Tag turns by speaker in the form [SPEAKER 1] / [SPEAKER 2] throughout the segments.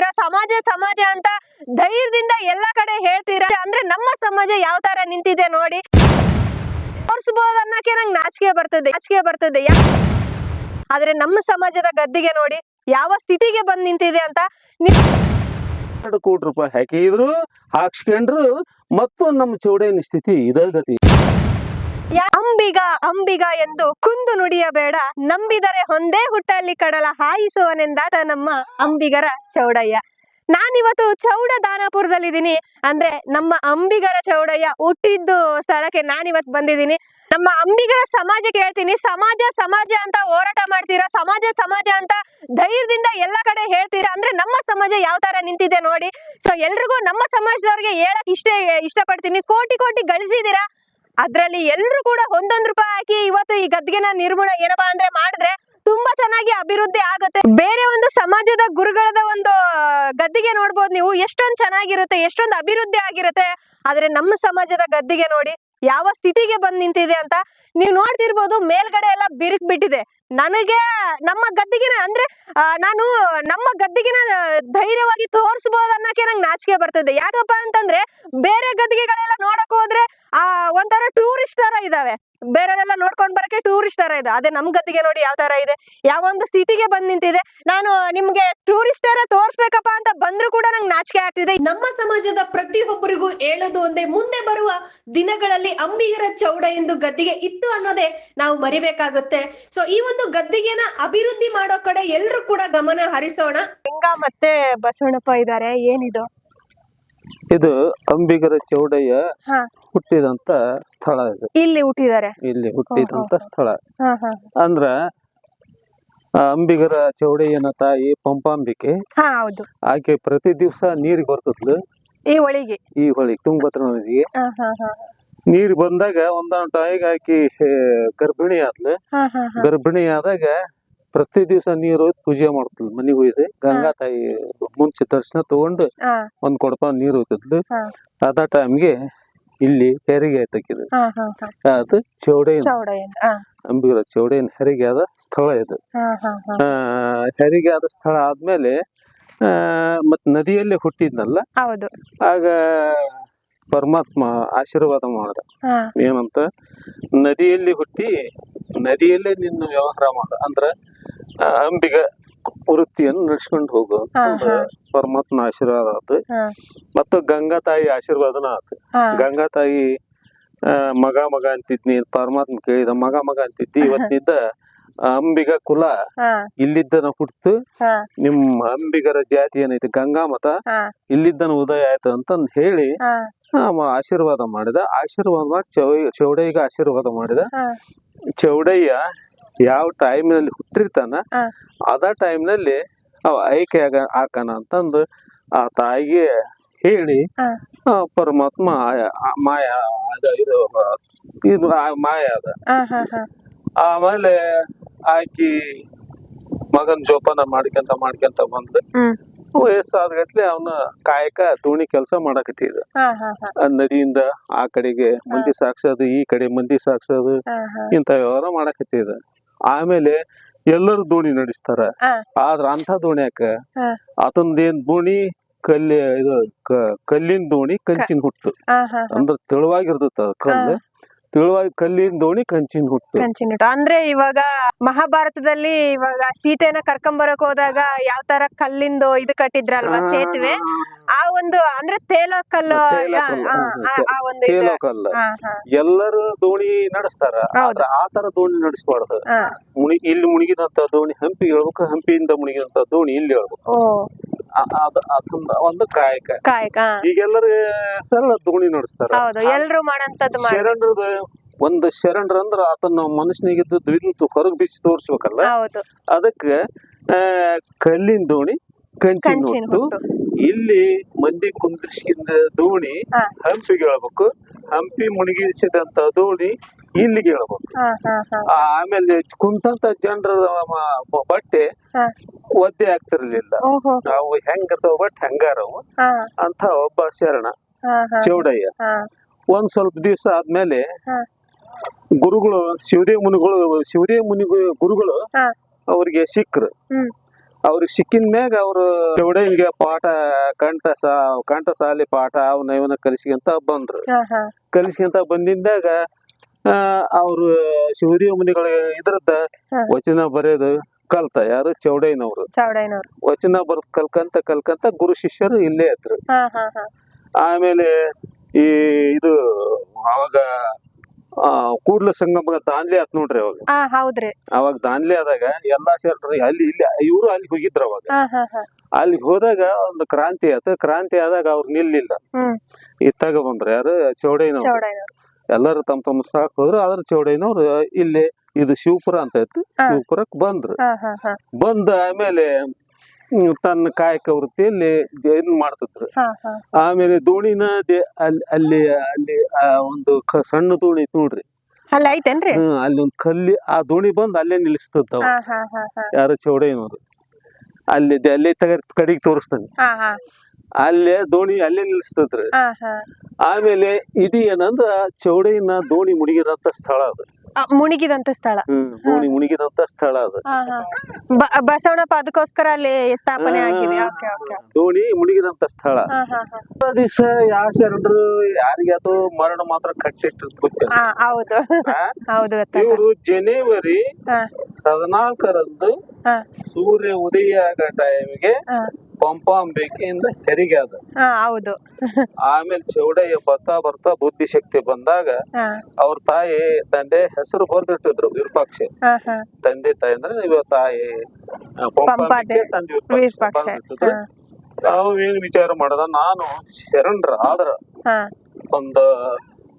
[SPEAKER 1] ಮಾಡ್ತೀರಾ ಸಮಾಜ ಸಮಾಜ ಅಂತ ಧೈರ್ಯದಿಂದ ಎಲ್ಲ ಕಡೆ ಹೇಳ್ತೀರಾ? ಅಂದ್ರೆ ನಮ್ಮ ಸಮಾಜ ಯಾವ ತರ ನಿಂತಿದೆ ನೋಡಿ. ತೋರಿಸಬಹುದು ಅನ್ನಕ್ಕೆ ನಂಗೆ ನಾಚಿಕೆ ಬರ್ತದೆ ನಾಚಿಕೆ ಬರ್ತದೆ. ಆದ್ರೆ ನಮ್ಮ ಸಮಾಜದ ಗದ್ದಿಗೆ ನೋಡಿ, ಯಾವ ಸ್ಥಿತಿಗೆ ಬಂದ್ ನಿಂತಿದೆ ಅಂತ
[SPEAKER 2] ಎರಡು ಕೋಟಿ ರೂಪಾಯಿ ಹಾಕಿದ್ರು, ಹಾಕ್ಸ್ಕೊಂಡ್ರು ಮತ್ತು ನಮ್ಮ ಚೌಡೇನ ಸ್ಥಿತಿ ಇದ ಗತಿ.
[SPEAKER 1] ಅಂಬಿಗ ಅಂಬಿಗ ಎಂದು ಕುಂದು ನುಡಿಯಬೇಡ. ನಂಬಿದರೆ ಒಂದೇ ಹುಟ್ಟಲ್ಲಿ ಕಡಲ ಹಾಯಿಸುವನೆಂದಾದ ನಮ್ಮ ಅಂಬಿಗರ ಚೌಡಯ್ಯ. ನಾನಿವತ್ತು ಚೌಡ ದಾನಾಪುರದಲ್ಲಿದ್ದೀನಿ ಅಂದ್ರೆ ನಮ್ಮ ಅಂಬಿಗರ ಚೌಡಯ್ಯ ಹುಟ್ಟಿದ್ದು ಸ್ಥಳಕ್ಕೆ ನಾನಿವತ್ತು ಬಂದಿದ್ದೀನಿ. ನಮ್ಮ ಅಂಬಿಗರ ಸಮಾಜಕ್ಕೆ ಹೇಳ್ತೀನಿ. ಸಮಾಜ ಸಮಾಜ ಅಂತ ಹೋರಾಟ ಮಾಡ್ತೀರಾ? ಸಮಾಜ ಸಮಾಜ ಅಂತ ಧೈರ್ಯದಿಂದ ಎಲ್ಲ ಕಡೆ ಹೇಳ್ತೀರಾ? ಅಂದ್ರೆ ನಮ್ಮ ಸಮಾಜ ಯಾವ ತರ ನಿಂತಿದೆ ನೋಡಿ. ಸೊ ಎಲ್ರಿಗೂ ನಮ್ಮ ಸಮಾಜದವ್ರಿಗೆ ಹೇಳಕ್ ಇಷ್ಟ, ಇಷ್ಟಪಡ್ತೀನಿ. ಕೋಟಿ ಕೋಟಿ ಗಳಿಸಿದೀರಾ ಅದ್ರಲ್ಲಿ ಎಲ್ರು ಕೂಡ ಒಂದೊಂದು ರೂಪಾಯಿ ಹಾಕಿ ಇವತ್ತು ಈ ಗದ್ಗೆನ ನಿರ್ಮೂಲ ಏನಪ್ಪಾ ಅಂದ್ರೆ ಮಾಡಿದ್ರೆ ತುಂಬಾ ಚೆನ್ನಾಗಿ ಅಭಿವೃದ್ಧಿ ಆಗುತ್ತೆ. ಬೇರೆ ಒಂದು ಸಮಾಜದ ಗುರುಗಳದ ಒಂದು ಗದ್ದಿಗೆ ನೋಡ್ಬೋದು ನೀವು ಎಷ್ಟೊಂದು ಚೆನ್ನಾಗಿರುತ್ತೆ, ಎಷ್ಟೊಂದು ಅಭಿವೃದ್ಧಿ ಆಗಿರುತ್ತೆ. ಆದ್ರೆ ನಮ್ಮ ಸಮಾಜದ ಗದ್ದಿಗೆ ನೋಡಿ ಯಾವ ಸ್ಥಿತಿಗೆ ಬಂದ್ ನಿಂತಿದೆ ಅಂತ ನೀವು ನೋಡ್ತಿರ್ಬೋದು ಮೇಲ್ಗಡೆ ಎಲ್ಲ ಬಿರುಕ್ ಬಿಟ್ಟಿದೆ. ನನಗೆ, ನಮ್ಮ ಗದ್ದಿಗಿನ ಅಂದ್ರೆ ನಾನು ನಮ್ಮ ಗದ್ದಿಗಿನ ಧೈರ್ಯವಾಗಿ ತೋರಿಸಬಹುದು ಅನ್ನಕ್ಕೆ ನಂಗೆ ನಾಚಿಕೆ ಬರ್ತದೆ. ಯಾಕಪ್ಪ ಅಂತಂದ್ರೆ, ಬೇರೆ ಗದ್ದಿಗೆಗಳೆಲ್ಲ ನೋಡಕ್ ಹೋದ್ರೆ, ಆ, ಒಂಥರ ಟೂರಿಸ್ಟ್ ತರ ಇದಾವೆ. ಬೇರೆಯವರೆಲ್ಲ ನೋಡ್ಕೊಂಡ್ ಬರಕ್ಕೆ ಟೂರಿಸ್ಟ್ ತರ ಇದೆ. ಅದೇ ನಮ್ ಗದ್ದಿಗೆ ನೋಡಿ ಯಾವ ತರ ಇದೆ. ಯಾವ ಒಂದು ಸ್ಥಿತಿಗೆ ಬಂದ್ ನಿಂತಿದೆ. ನಾನು ನಿಮ್ಗೆ ಟೂರಿಸ್ಟ್ ತರ ತೋರ್ಸ್ಬೇಕಪ್ಪ ಅಂತ ಬಂದ್ರು ಕೂಡ ನಂಗೆ ನಾಚಿಕೆ ಆಗ್ತಿದೆ.
[SPEAKER 3] ನಮ್ಮ ಸಮಾಜದ ಪ್ರತಿಯೊಬ್ಬರಿಗೂ ಹೇಳೋದು ಒಂದೇ ಮುಂದೆ ಬರುವ ದಿನಗಳಲ್ಲಿ ಅಂಬಿಗರ ಚೌಡ ಎಂದು ಗದ್ದಿಗೆ ಇತ್ತು ಅನ್ನೋದೇ ನಾವು ಮರಿಬೇಕಾಗುತ್ತೆ. ಸೊ ಈ ಒಂದು ಗದ್ದಿಗೆನ ಅಭಿವೃದ್ಧಿ ಮಾಡೋ ಕಡೆ ಎಲ್ರು ಕೂಡ ಗಮನ ಹರಿಸೋಣ.
[SPEAKER 1] ಗಂಗಾ ಮತ್ತೆ ಬಸವಣ್ಣಪ್ಪ ಇದಾರೆ ಏನಿದು?
[SPEAKER 2] ಇದು ಅಂಬಿಗರ ಚೌಡಯ್ಯ ಹುಟ್ಟಿದಂತ ಸ್ಥಳ ಇದು.
[SPEAKER 1] ಇಲ್ಲಿ ಹುಟ್ಟಿದ್ದಾರೆ?
[SPEAKER 2] ಇಲ್ಲಿ ಹುಟ್ಟಿದಂತ ಸ್ಥಳ. ಅಂದ್ರ ಅಂಬಿಗರ ಚೌಡಯ್ಯನ ತಾಯಿ ಪಂಪಾಂಬಿಕೆ ಆಕೆ ಪ್ರತಿ ದಿವಸ ನೀರಿಗೆ ಬರ್ತದ್ಲು.
[SPEAKER 1] ಈ ಹೊಳಿಗೆ.
[SPEAKER 2] ಈ ಹೊಳಿ ತುಂಗಭದ್ರ ನದಿಗೆ. ನೀರ್ ಬಂದಾಗ ಒಂದೊಂದು ಟೈಗ್ ಆಕಿ ಗರ್ಭಿಣಿ ಆದ್ಲು ಗರ್ಭಿಣಿ ಆದಾಗ ಪ್ರತಿ ದಿವಸ ನೀರು ಪೂಜೆ ಮಾಡ್ತಿದ್ಲು. ಮನೆಗೆ ಒಯ್ದು. ಗಂಗಾ ತಾಯಿ ಮುಂಚೆ ದರ್ಶನ ತಗೊಂಡು ಒಂದ್ ಕೊಡಪ ನೀರು ಹೋಗ್ತಿದ್ಲು
[SPEAKER 1] ಹಾ.
[SPEAKER 2] ಅದ ಟೈಮ್ಗೆ ಇಲ್ಲಿ ಹೆರಿಗೆ
[SPEAKER 1] ಆಯ್ತಕ್ಕಿದ್ರು
[SPEAKER 2] ಅದು
[SPEAKER 1] ಚೌಡೈನ್
[SPEAKER 2] ಅಂಬಿಗರ ಚೌಡಯ್ಯನ ಹೆರಿಗೆ ಆದ ಸ್ಥಳ ಇದು. ಹೆರಿಗೆ ಆದ ಸ್ಥಳ ಆದ್ಮೇಲೆ ಆ ಮತ್ ನದಿಯಲ್ಲಿ ಹುಟ್ಟಿದ್ನಲ್ಲ? ಆಗ ಪರಮಾತ್ಮ ಆಶೀರ್ವಾದ ಮಾಡ್ದ. ಏನಂತ? ನದಿಯಲ್ಲಿ ಹುಟ್ಟಿ ನದಿಯಲ್ಲೇ ನಿನ್ನ ವ್ಯವಹಾರ ಮಾಡ. ಅಂದ್ರ ಅಂಬಿಗ ವೃತ್ತಿಯನ್ನು ನಡ್ಸ್ಕೊಂಡು ಹೋಗು. ಪರಮಾತ್ಮ ಆಶೀರ್ವಾದ ಆತು. ಮತ್ತು ಗಂಗಾ ತಾಯಿ ಆಶೀರ್ವಾದನ ಆತು. ಗಂಗಾ ತಾಯಿ ಮಗ ಮಗ ಅಂತಿದ್ನಿ ಪರಮಾತ್ಮ ಕೇಳಿದ ಮಗ ಮಗ ಅಂತಿದ್ದಿ ಇವತ್ತಿದ್ದ ಅಂಬಿಗ ಕುಲ ಇಲ್ಲಿದ್ದನ ಹುಟ್ಟು
[SPEAKER 1] ನಿಮ್
[SPEAKER 2] ನಿಮ್ಮ ಅಂಬಿಗರ ಜಾತಿ ಏನೈತಿ? ಗಂಗಾ ಮತ ಇಲ್ಲಿದ್ದನ ಉದಯ ಆಯ್ತು ಅಂತಂದ್ ಹೇಳಿ ಆಶೀರ್ವಾದ ಮಾಡಿದ. ಆಶೀರ್ವಾದ ಮಾಡಿ ಚೌಡಯ್ಯಗ ಆಶೀರ್ವಾದ ಮಾಡಿದ. ಚೌಡಯ್ಯ ಯಾವ ಟೈಮ್ನಲ್ಲಿ ಹುಟ್ಟಿರ್ತಾನ ಅದ ಟೈಮ್ನಲ್ಲಿ ಅವ ಆಯ್ಕೆ ಆಗ ಹಾಕನ ಅಂತಂದು ಆ ತಾಯಿಗೆ ಹೇಳಿ ಪರಮಾತ್ಮ ಮಾಯಾ ಇದು ಮಾಯ ಅದ ಆಮೇಲೆ ಆಕಿ ಮಗನ್ ಜೋಪಾನ ಮಾಡ್ಕೊಂತ ಮಾಡ್ಕೊಂತ ಬಂದು
[SPEAKER 1] ಹ್ಮ್.
[SPEAKER 2] ವಯಸ್ಸಾದ್ಗಟ್ಲೆ ಅವನ ಕಾಯಕ ದೋಣಿ ಕೆಲಸ ಮಾಡಕತ್ತಿದ
[SPEAKER 1] ಹಾ ಹಾ ಹಾ.
[SPEAKER 2] ಆ ನದಿಯಿಂದ ಆ ಕಡೆಗೆ ಮಂದಿ ಸಾಕ್ಸೋದು ಈ ಕಡೆ ಮಂದಿ ಸಾಕ್ಸೋದು
[SPEAKER 1] ಇಂತ ಹಾ.
[SPEAKER 2] ಇಂಥ ವ್ಯವಹಾರ ಮಾಡಕತ್ತಿದ ಆಮೇಲೆ ಎಲ್ಲರೂ ದೋಣಿ ನಡೆಸ್ತಾರ.
[SPEAKER 1] ಹಾ.
[SPEAKER 2] ಆದ್ರ ಅಂತ ದೋಣಿ ಯಾಕ?
[SPEAKER 1] ಹಾ.
[SPEAKER 2] ಆತಂದೇನ್ ದೋಣಿ ಕಲ್ಲಿ ಇದು ಕ- ಕಲ್ಲಿನ ದೋಣಿ ಕಂಚಿನ ಹುಟ್ಟು.
[SPEAKER 1] ಹಾ ಹಾ
[SPEAKER 2] ಅಂದ್ರ ತೆಳುವಾಗಿರ್ತದ ಅದ್ ಕಲ್ಲು ತೆಳುವಾಗಿ ಕಲ್ಲಿನ ದೋಣಿ ಕಂಚಿನ ಹುಟ್ಟು.
[SPEAKER 1] ಕಂಚಿನಿಟ್ಟು ಅಂದ್ರೆ ಇವಾಗ ಮಹಾಭಾರತದಲ್ಲಿ ಇವಾಗ ಸೀತೆನ ಕರ್ಕೊಂಬರಕ್ ಹೋದಾಗ ಯಾವ ತರ ಕಲ್ಲಿಂದು ಇದು ಕಟ್ಟಿದ್ರಲ್ವಾ ಸೇತುವೆ? ಆ ಒಂದು ಅಂದ್ರೆ ತೇಲೋ ಕಲ್ಲು ಆ, ಒಂದು
[SPEAKER 2] ತೇಲೋ ಕಲ್ಲ. ಎಲ್ಲರೂ ದೋಣಿ ನಡೆಸ್ತಾರ. ಆ ತರ ದೋಣಿ ನಡೆಸಬಾರ್ದು. ಮುಣಿ ಇಲ್ಲಿ ಮುಣಿಗಿದಂತ ದೋಣಿ ಹಂಪಿ ಹೇಳ್ಬೇಕು ಹಂಪಿಯಿಂದ ಮುಣಿಗಿದಂತ ದೋಣಿ ಇಲ್ಲಿ ಹೇಳ್ಬೇಕು. ಒಂದು ಕಾಯಕ.
[SPEAKER 1] ಕಾಯಕ ಈಗ
[SPEAKER 2] ಈಗೆಲ್ಲರೂ ಸರಳ ದೋಣಿ ನಡೆಸ್ತಾರ.
[SPEAKER 1] ಹೌದು ಎಲ್ರು ಮಾಡಂತದ್ದು ಮಾಡಿ.
[SPEAKER 2] ಶರಣರದ ಒಂದು ಶರಣರ ಅಂದ್ರ ಆತನ ಮನುಷ್ಯನಿಗಿದ್ದು ದ್ವಿಂತು ಹೊರಗ್ ಬಿಚ್ಚಿ ತೋರ್ಸ್ಬೇಕಲ್ಲ?
[SPEAKER 1] ಹೌದು.
[SPEAKER 2] ಅದಕ್ಕೆ ಆ, ಕಲ್ಲಿನ ದೋಣಿ ಕಂಚಿನ ಇಲ್ಲಿ ಮಂದಿ ಕುಂದ್ರಿಸಿದ ದೋಣಿ. ಹಂಪಿಗೆ ಹೇಳ್ಬೇಕು ಹಂಪಿ ಮುಣಗಿಸಿದಂತ ದೋಣಿ ಇಲ್ಲಿಗೆ ಹೇಳ್ಬೇಕು
[SPEAKER 1] ಹಾ ಹಾ ಹಾ.
[SPEAKER 2] ಆಮೇಲೆ ಕುಂತಂತ ಜನರ ಬಟ್ಟೆ ಒದ್ದೆ ಆಗ್ತಿರ್ಲಿಲ್ಲ.
[SPEAKER 1] ನಾವು
[SPEAKER 2] ಅವು ಬಟ್ಟೆ ಬಟ್ ಹೆಂಗಾರವು? ಅಂತ ಒಬ್ಬ ಶರಣ ಚೌಡಯ್ಯ ಒಂದ್ ಸ್ವಲ್ಪ ದಿವಸ ಆದ್ಮೇಲೆ ಗುರುಗಳು ಶಿವದೇ ಮುನಿಗಳು ಶಿವದೇವ್ ಮುನಿ ಗುರುಗಳು ಅವ್ರಿಗೆ
[SPEAKER 1] ಸಿಕ್ಕರು.
[SPEAKER 2] ಅವ್ರಿಗೆ ಸಿಕ್ಕಿನ ಮ್ಯಾಗ ಅವರು ಚೌಡಯ್ಯನಿಗೆ ಪಾಠ ಕಂಠ ಸಾ ಕಂಠ ಸಾಲಿ ಪಾಠ ಅವನ ಇವನ ಕಲಿಸ್ಕೊಂತ ಬಂದ್ರು. ಕಲಿಸ್ಕೊಂತ ಬಂದಿಂದಾಗ ಆ ಅವ್ರು ಶಿವದೇವ ಮುನಿಗಳ ಇದ್ರದ್ದ ವಚನ ಬರೆಯೋದು ಕಲ್ತ. ಯಾರು? ಚೌಡಯ್ಯನವ್ರು.
[SPEAKER 1] ಚೌಡಯ್ಯನವ್ರು.
[SPEAKER 2] ವಚನ ಬರ್ದ್ ಕಲ್ಕಂತ ಕಲ್ಕಂತ ಗುರು ಶಿಷ್ಯರು ಇಲ್ಲೇ ಇದ್ರು. ಆಮೇಲೆ ಈ ಇದು ಅವಾಗ ಕೂಡ್ಲ ಸಂಗಮ ದಾನ್ಲಿ ಆತ್ ನೋಡ್ರಿ ಅವಾಗ. ಅವಾಗ ದಾನ್ಲಿ ಆದಾಗ ಎಲ್ಲಾ ಶರಣರು ಅಲ್ಲಿ ಇಲ್ಲಿ ಇವರು ಅಲ್ಲಿ ಹೋಗಿದ್ರು ಅವಾಗ. ಅಲ್ಲಿ ಹೋದಾಗ ಒಂದು ಕ್ರಾಂತಿ ಆತ. ಕ್ರಾಂತಿ ಆದಾಗ ಅವ್ರು ನಿಲ್ಲಿಲ್ಲ. ಇತ್ತಾಗ ಬಂದ್ರ. ಯಾರು? ಚೌಡೈನವ್ರು
[SPEAKER 1] ಚೌಡಯ್ಯನವ್ರು.
[SPEAKER 2] ಎಲ್ಲರೂ ತಮ್ಮ ತಮ್ಮ ಸಾಕ್ ಹೋದ್ರು ಅದ್ರ ಚೌಡಯ್ಯನವ್ರು ಇಲ್ಲಿ ಇದು ಶಿವಪುರ ಅಂತ ಇತ್ತು. ಶಿವಪುರಕ್ ಬಂದ್ರು. ಬಂದ ಆಮೇಲೆ ತನ್ನ ಕಾಯಕ ವೃತ್ತಿಯಲ್ಲಿ ಏನ್ ಮಾಡ್ತಿದ್ರು. ಆಮೇಲೆ ದೋಣಿನ ಅಲ್ಲಿ ಅಲ್ಲಿ ಒಂದು ಸಣ್ಣ ದೋಣಿ ಐತ್ ನೋಡ್ರಿ.
[SPEAKER 1] ಅಲ್ಲ ಐತೇನ್ರಿ
[SPEAKER 2] ಅಲ್ಲಿ ಒಂದ್ ಕಲ್ಲಿ ಆ ದೋಣಿ ಬಂದ್ ಅಲ್ಲೇ
[SPEAKER 1] ಹಾ
[SPEAKER 2] ಯಾರು ಚೌಡಯ್ಯನವ್ರು. ಅಲ್ಲಿ ಅಲ್ಲಿ ತಗ ಕಡೆಗೆ ತೋರಿಸ್ತಾನೆ. ಅಲ್ಲೇ ದೋಣಿ ಅಲ್ಲೇ
[SPEAKER 1] ನಿಲ್ಸ್ತದ್ರಿ.
[SPEAKER 2] ಆಮೇಲೆ ಇದು ಏನಂದ್ರ ಚೌಡಯ್ಯನ ದೋಣಿ ಮುಡಿಗಿದಂತ ಸ್ಥಳ ಅದು.
[SPEAKER 1] ಮುಣಿಗಿದಂತ ಸ್ಥಳ.
[SPEAKER 2] ದೋಣಿ ಮುಣಿಗಿದಂತ ಸ್ಥಳ ಅದು.
[SPEAKER 1] ಹಾ ಹಾ. ಬ- ಬಸವಣ್ಣಪ್ಪ ಅದಕ್ಕೋಸ್ಕರ ಅಲ್ಲಿ ಸ್ಥಾಪನೆ ಆಗಿದೆ.
[SPEAKER 2] ದೋಣಿ ಮುಣಿಗಿದಂತ ಸ್ಥಳ. ದಿವಸ ಯಾವ ಶರಣರು ಅದು ಮರಣ ಮಾತ್ರ ಕಟ್ಟಿಟ್ಟಿರ್ ಗೊತ್ತಿಲ್ಲ.
[SPEAKER 1] ಹಾ ಹೌದು. ಹೌದು
[SPEAKER 2] ಇವರು ಜನವರಿ ಹದಿನಾಲ್ಕರಂದು ಸೂರ್ಯ ಉದಯ ಆಗ ಟೈಮ್ಗೆ
[SPEAKER 1] ಹಾ
[SPEAKER 2] ಪಂಪಾಂಬಿಕೆಯಿಂದ ಹೆರಿಗೆ ಅದು.
[SPEAKER 1] ಹಾ ಹೌದು.
[SPEAKER 2] ಆಮೇಲೆ ಚೌಡಯ್ಯ ಬರ್ತಾ ಬರ್ತಾ ಬುದ್ಧಿಶಕ್ತಿ ಬಂದಾಗ
[SPEAKER 1] ಹಾ.
[SPEAKER 2] ಅವ್ರ ತಾಯಿ ತಂದೆ ಹೆಸರು ಬರ್ದಿಟ್ಟಿದ್ರು ವಿರೂಪಾಕ್ಷ.
[SPEAKER 1] ಹಾ ಹಾ.
[SPEAKER 2] ತಂದೆ ತಾಯಿ ಅಂದ್ರೆ ಇವ ತಾಯಿ ಅವ್ ಪಂಪಾಂಬಿಕೆ ತಂದೆ ವಿರೂಪಾಕ್ಷ
[SPEAKER 1] ವಿರೂಪಾಕ್ಷ.
[SPEAKER 2] ಬರ್ದಿಟ್ಟಿದ್ರು. ನಾವು ಏನ್ ವಿಚಾರ ಮಾಡದ ನಾನು ಶರಣರ ಆದ್ರ
[SPEAKER 1] ಹಾ.
[SPEAKER 2] ಒಂದು